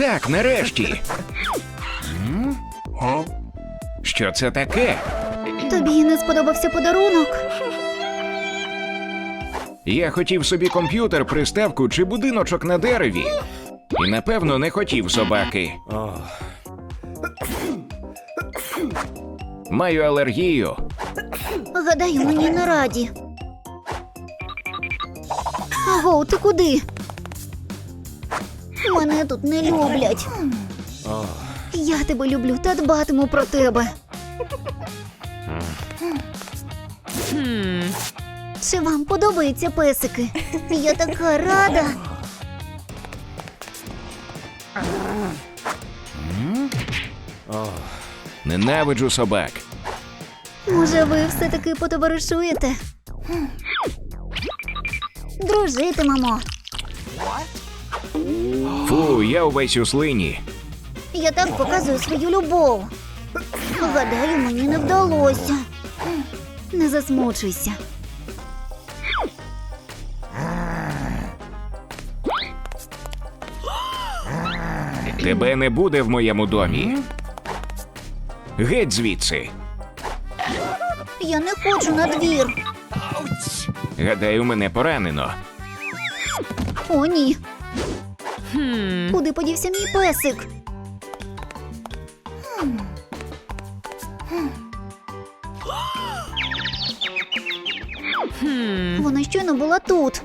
Так, нарешті. Що це таке? Тобі не сподобався подарунок? Я хотів собі комп'ютер, приставку чи будиночок на дереві. І напевно не хотів собаки. Маю алергію. Гадаю, мені не раді. Аго, ти куди? Мене тут не люблять. Я тебе люблю та дбатиму про тебе. Чи вам подобаються песики? Я така рада. Ненавиджу собак. Може, ви все-таки потоваришуєте? Дружитимемо. Фу, я увесь у слині. Я так показую свою любов. Гадаю, мені не вдалося. Не засмучуйся. Тебе не буде в моєму домі. Геть звідси. Я не хочу на двір. Гадаю, мене поранено. О, ні. Куди подівся мій песик? Вона щойно була тут.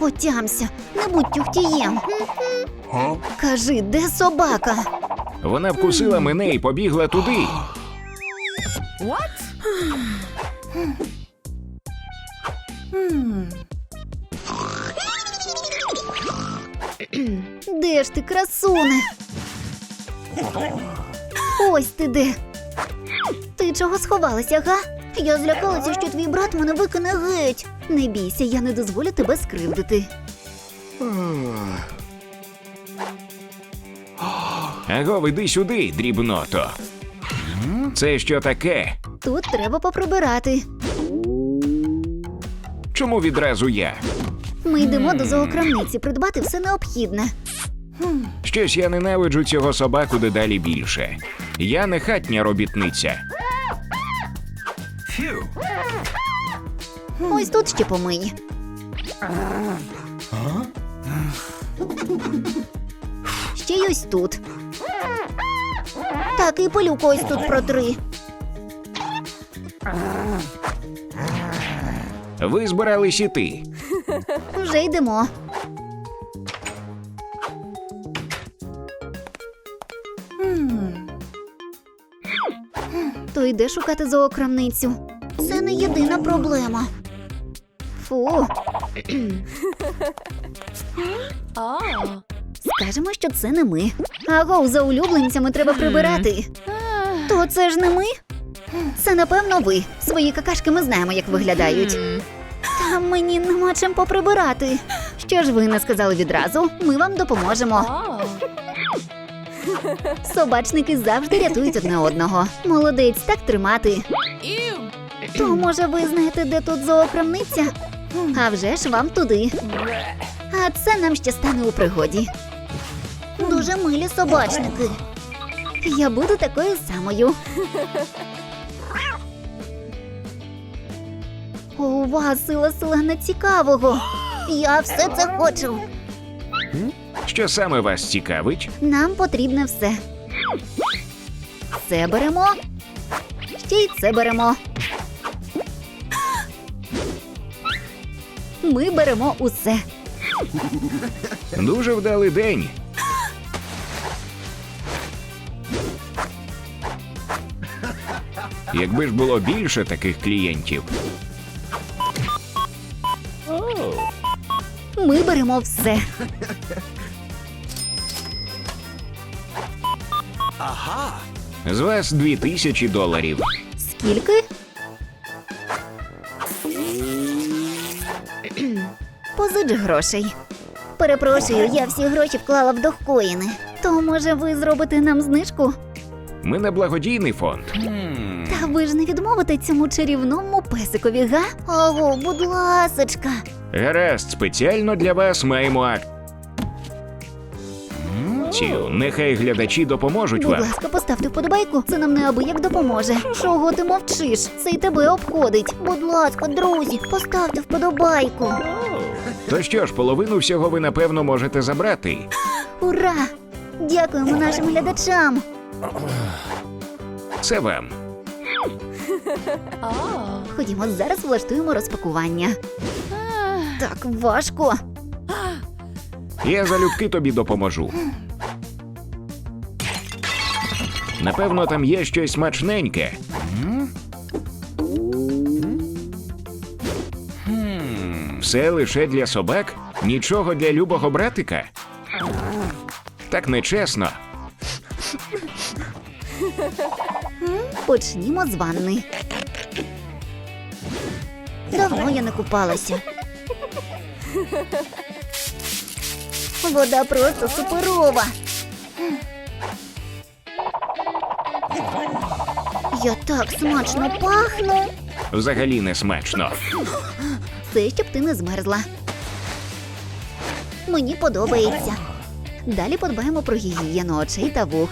Отямся, не будь тюхтієм. Кажи, де собака? Вона вкусила мене і побігла туди. Де ж ти, красуне? Ось ти де. Ти чого сховалася, га? Я злякалася, що твій брат мене викине геть. Не бійся, я не дозволю тебе скривдити. Аго, іди сюди, дрібното. Це що таке? Тут треба поприбирати. Чому відразу я? Ми йдемо до зоокрамниці придбати все необхідне. Щось я ненавиджу цього собаку дедалі більше. Я не хатня робітниця. Ось тут ще помий. Ще й ось тут. Так, і пилюку ось тут протри. Ви збирались іти. Вже йдемо. То йде шукати зоокрамницю. Це не єдина проблема. Фу. Скажемо, що це не ми. Аго, за улюбленцями треба прибирати. То це ж не ми? Це напевно ви. Свої какашки ми знаємо, як виглядають. Мені нема чим поприбирати. Що ж ви не сказали відразу? Ми вам допоможемо. Собачники завжди рятують одне одного. Молодець, так тримати. То може ви знаєте, де тут зоокрамниця? А вже ж вам туди. А це нам ще стане у пригоді. Дуже милі собачники. Я буду такою самою. У вас сила сила цікавого. Я все це хочу. Що саме вас цікавить? Нам потрібне все. Це беремо. Ще й це беремо. Ми беремо усе. Дуже вдалий день. Якби ж було більше таких клієнтів. Ми беремо все. Ага. З вас дві тисячі доларів. Скільки? Позич грошей. Перепрошую, я всі гроші вклала в дохкоїни. То може ви зробите нам знижку? Ми не благодійний фонд. Та ви ж не відмовите цьому чарівному песикові, га? Ого, будь ласочка. Гаразд, спеціально для вас маємо акт. пропозицію. Нехай глядачі допоможуть Будь вам. ласка, поставте вподобайку. Це нам неабияк допоможе. Чого ти мовчиш? Це й тебе обходить. Будь ласка, друзі, поставте вподобайку. То що ж, половину всього ви напевно можете забрати. Ура! Дякуємо нашим глядачам. Це вам. Ходімо, зараз влаштуємо розпакування. Так важко. Я залюбки тобі допоможу. Напевно, там є щось смачненьке. Все лише для собак? Нічого для любого братика? Так нечесно. Почнімо з ванни. Давно я не купалася. Вода просто суперова. Я так смачно пахну. Взагалі не смачно. Це щоб ти не змерзла. Мені подобається. Далі подбаємо про гігієну очей та вух.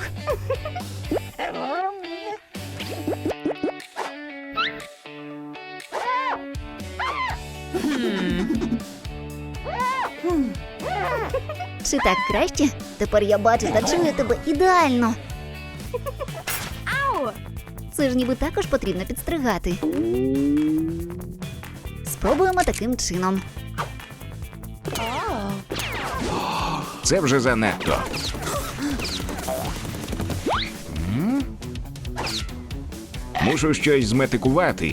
Чи так краще? Тепер я бачу та чую тебе ідеально. Це ж ніби також потрібно підстригати. Спробуємо таким чином. Це вже занадто. Мушу щось зметикувати.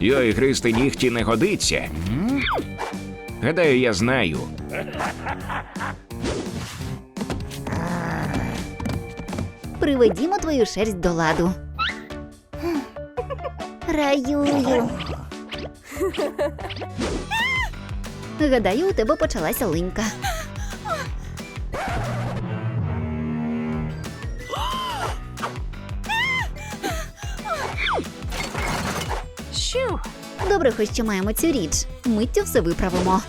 Йой, гристи нігті не годиться. Гадаю, я знаю. Приведімо твою шерсть до ладу. Раюю. Гадаю, у тебе почалася линька. Добре, хоч що маємо цю річ. Миттю все виправимо.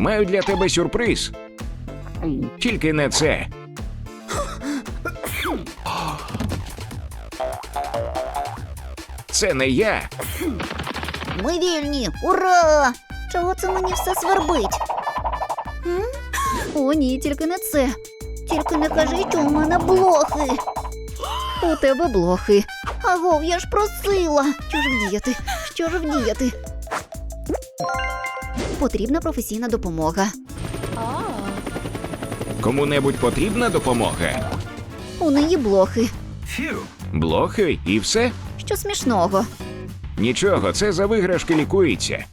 Маю для тебе сюрприз. Тільки не це. Це не я. Ми вільні! Ура! Чого це мені все свербить? О, ні, тільки не це. Тільки не кажи, що у мене блохи. У тебе блохи. Агов, я ж просила. Що ж вдіяти? Що ж вдіяти? Потрібна професійна допомога. Кому-небудь потрібна допомога? У неї блохи. Блохи і все? Що смішного? Нічого, це за виграшки лікується.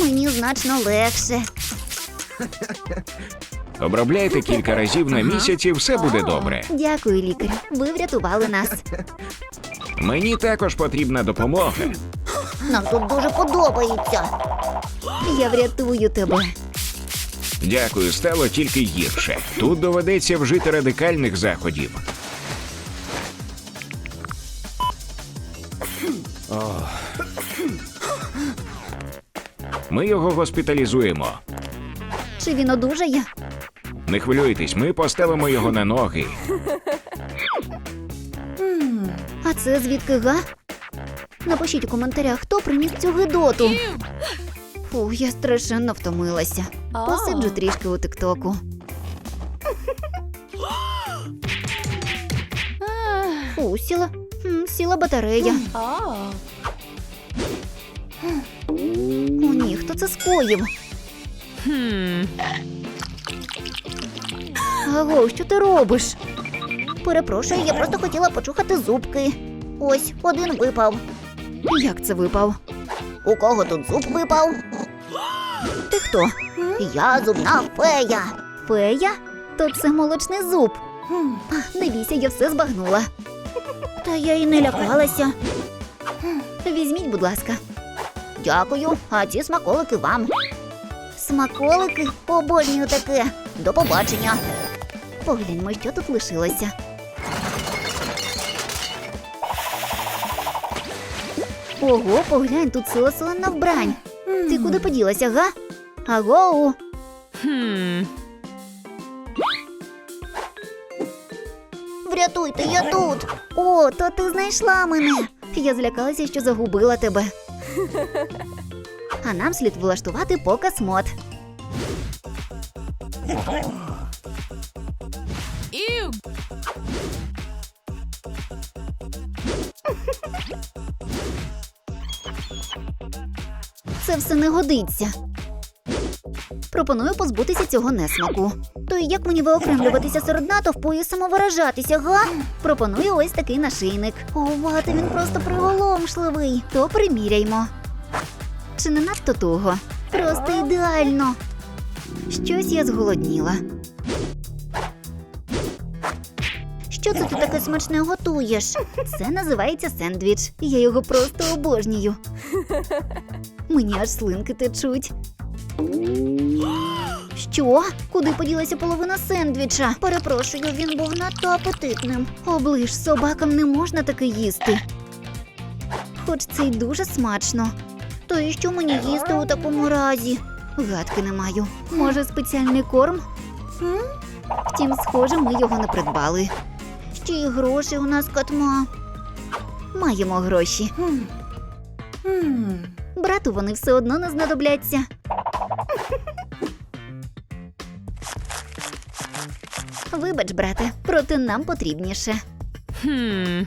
Мені значно легше. Обробляйте кілька разів на місяць і все буде добре. Дякую, лікарю. Ви врятували нас. Мені також потрібна допомога. Нам тут дуже подобається. Я врятую тебе. Дякую, стало тільки гірше. Тут доведеться вжити радикальних заходів. Ми його госпіталізуємо. Чи він одужає? Не хвилюйтесь, ми поставимо його на ноги. А це звідки га? Напишіть у коментарях, хто приніс цю гидоту. Фу, я страшенно втомилася. Посиджу трішки у тиктоку. Фу, сіла. Сіла батарея. О, ні, хто це скоїв? Аго, що ти робиш? Перепрошую, я просто хотіла почухати зубки. Ось, один випав. Як це випав? У кого тут зуб випав? Ти хто? Я зубна фея. Фея? То це молочний зуб. А, не бійся, я все збагнула. Та я і не лякалася. Візьміть, будь ласка. Дякую, а ці смаколики вам. Смаколики? Обожнюю таке. До побачення. Погляньмо, що тут лишилося. Ого, поглянь, тут ціла селена вбрань. Ти куди поділася, га? Агоу. Врятуйте, я тут. О, то ти знайшла мене. Я злякалася, що загубила тебе. А нам слід влаштувати показ мод. Це все не годиться. Пропоную позбутися цього несмаку. То і як мені виокремлюватися серед натовпу і самовиражатися, га? Пропоную ось такий нашийник. Ова, та він просто приголомшливий. То приміряймо. Чи не надто туго? Просто ідеально. Щось я зголодніла. Що це ти таке смачне готуєш? Це називається сендвіч. Я його просто обожнюю. Мені аж слинки течуть. Що? Куди поділася половина сендвіча? Перепрошую, він був надто апетитним. Оближ, собакам не можна таке їсти. Хоч це й дуже смачно. То і що мені їсти у такому разі? Гадки не маю. Може, спеціальний корм? Втім, схоже, ми його не придбали. Ще й грошей у нас катма. Маємо гроші. Брату вони все одно не знадобляться. Вибач, брате, проте нам потрібніше. Хм.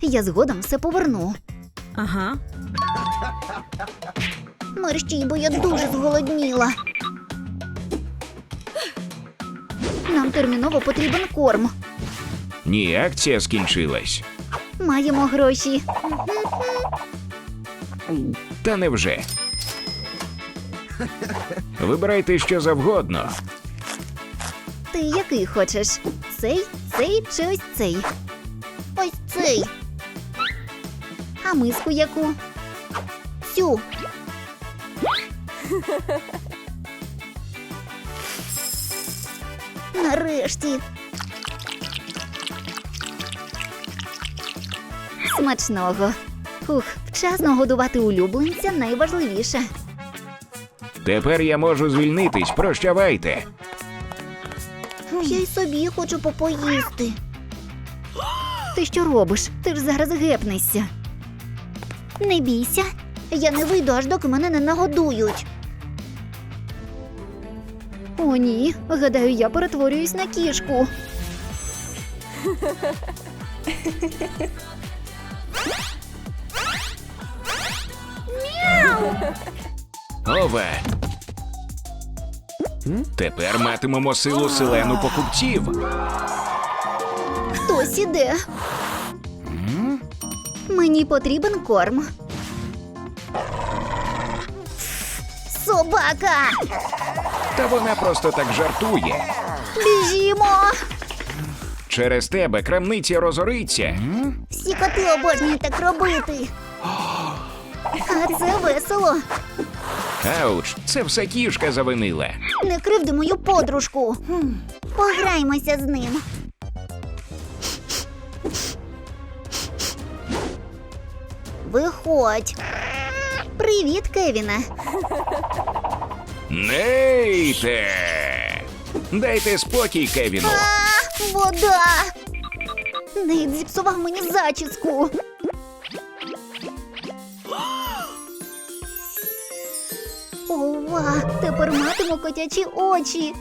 Я згодом все поверну. Ага. Мерщій, бо я дуже зголодніла. Нам терміново потрібен корм. Ні, акція скінчилась. Маємо гроші. Та невже. Вибирайте що завгодно. Ти який хочеш? Цей, цей чи ось цей? Ось цей. А миску яку? Цю. Нарешті. Смачного. Фух, вчасно годувати улюбленця найважливіше. Тепер я можу звільнитись. Прощавайте. Я й собі хочу попоїсти. Ти що робиш? Ти ж зараз гепнешся. Не бійся. Я не вийду, аж доки мене не нагодують. О, ні. Гадаю, я перетворююсь на кішку. Ове. Тепер матимемо силу селену покупців. Хтось іде. Мені потрібен корм. Собака! Та вона просто так жартує. Біжімо! Через тебе крамниця розориться. Всі коти обожнюють так робити. А це весело. Ауч, це все кішка завинила. Не кривди мою подружку. Пограймося з ним. Виходь. Привіт, Кевіне. Нейте! Дайте спокій, Кевіну. А, вода. Нейт зіпсував мені зачіску. Тепер матиму котячі очі.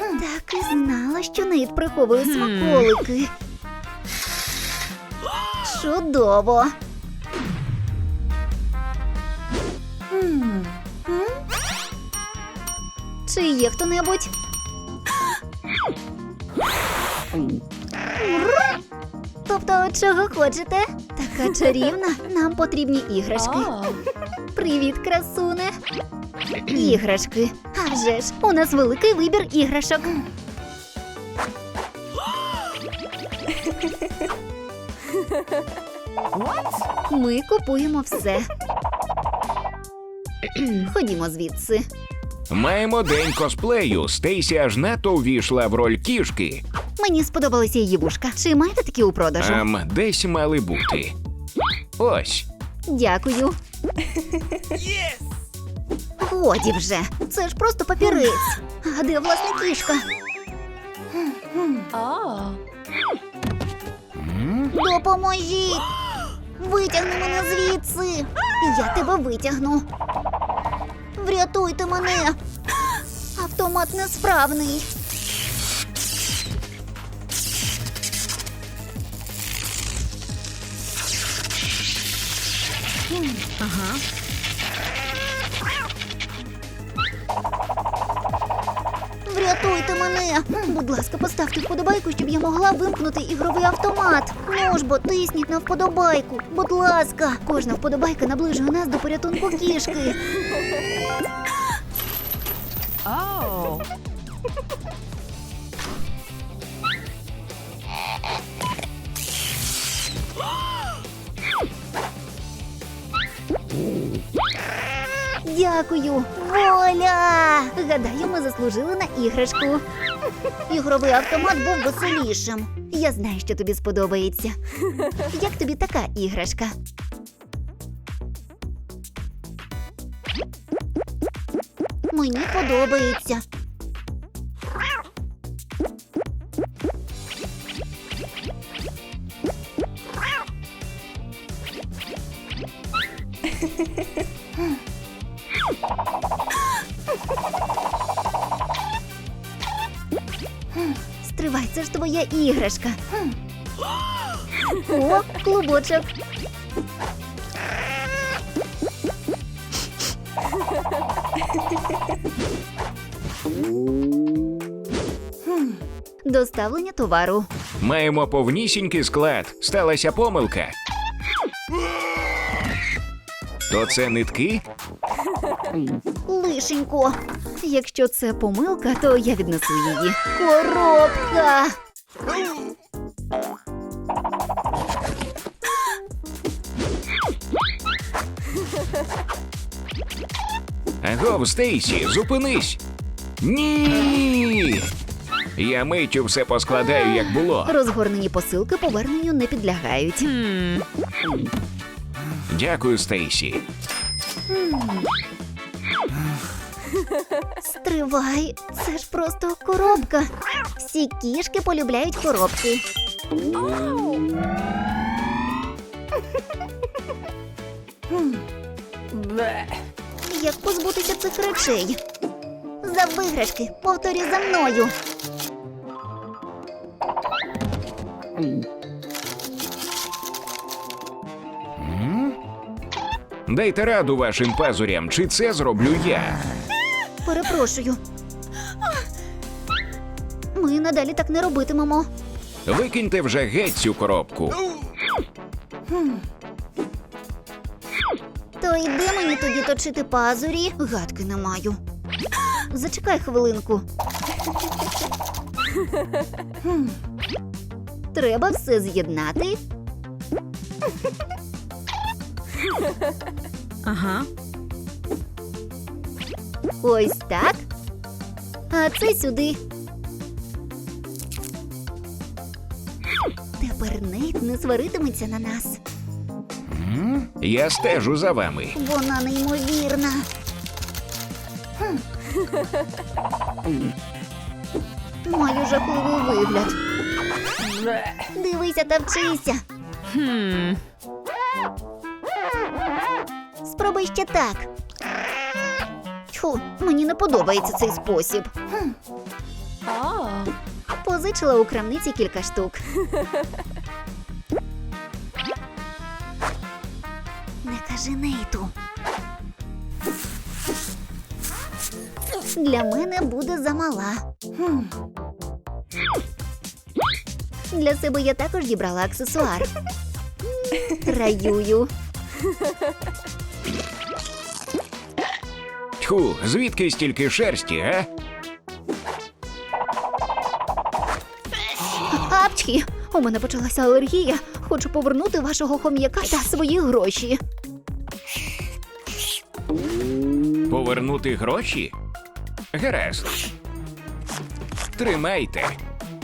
Так і знала, що Нейт приховує смаколики. Чудово. Чи є хто-небудь? Тобто, чого хочете? Така чарівна. Нам потрібні іграшки. Привіт, красуне. Іграшки. А вже ж, у нас великий вибір іграшок. Ми купуємо все. Ходімо звідси. Маємо день косплею. Стейсі аж надто увійшла в роль кішки. Мені сподобалися її вушка. Чи маєте такі у продажу? Ем, десь мали бути. Ось. Дякую. Годі вже. Це ж просто папірець. А де власне кішка? Допоможіть! Витягни мене звідси! Я тебе витягну. Врятуйте мене! Автомат несправний. Ага. Врятуйте мене! Будь ласка, поставте вподобайку, щоб я могла вимкнути ігровий автомат. Ну ж бо тисніть на вподобайку. Будь ласка, кожна вподобайка наближує нас до порятунку кішки. Дякую, воля! Гадаю, ми заслужили на іграшку. Ігровий автомат був веселішим. Я знаю, що тобі сподобається. Як тобі така іграшка? Мені подобається. Твоя іграшка. О, клубочок. Доставлення товару. Маємо повнісінький склад. Сталася помилка. То це нитки? Лишенько. Якщо це помилка, то я віднесу її. Коробка. Агов, Стейсі, зупинись. Ні. Я миттю все поскладаю, як було. Розгорнені посилки поверненню не підлягають. Дякую, Стейсі. Стривай, це ж просто коробка. Всі кішки полюбляють коробки. Як позбутися цих речей? За виграшки, повторі за мною. Дайте раду вашим пазурям, чи це зроблю я. Перепрошую. Ми надалі так не робитимемо. Викиньте вже геть цю коробку. То йди мені тоді точити пазурі. Гадки не маю. Зачекай хвилинку. Хм. Треба все з'єднати. Ага. Ось так. А це сюди. Тепер Нейт не сваритиметься на нас. Я стежу за вами. Вона неймовірна. Маю жахливий вигляд. Дивися та вчися. Спробуй ще так. Тьфу, мені не подобається цей спосіб. Позичила у крамниці кілька штук. Не кажи нейту. Для мене буде замала. Для себе я також дібрала аксесуар. Раюю. Тьху, звідки стільки шерсті, а? Апчхі! У мене почалася алергія. Хочу повернути вашого хом'яка та свої гроші. Повернути гроші? Гаразд. Тримайте.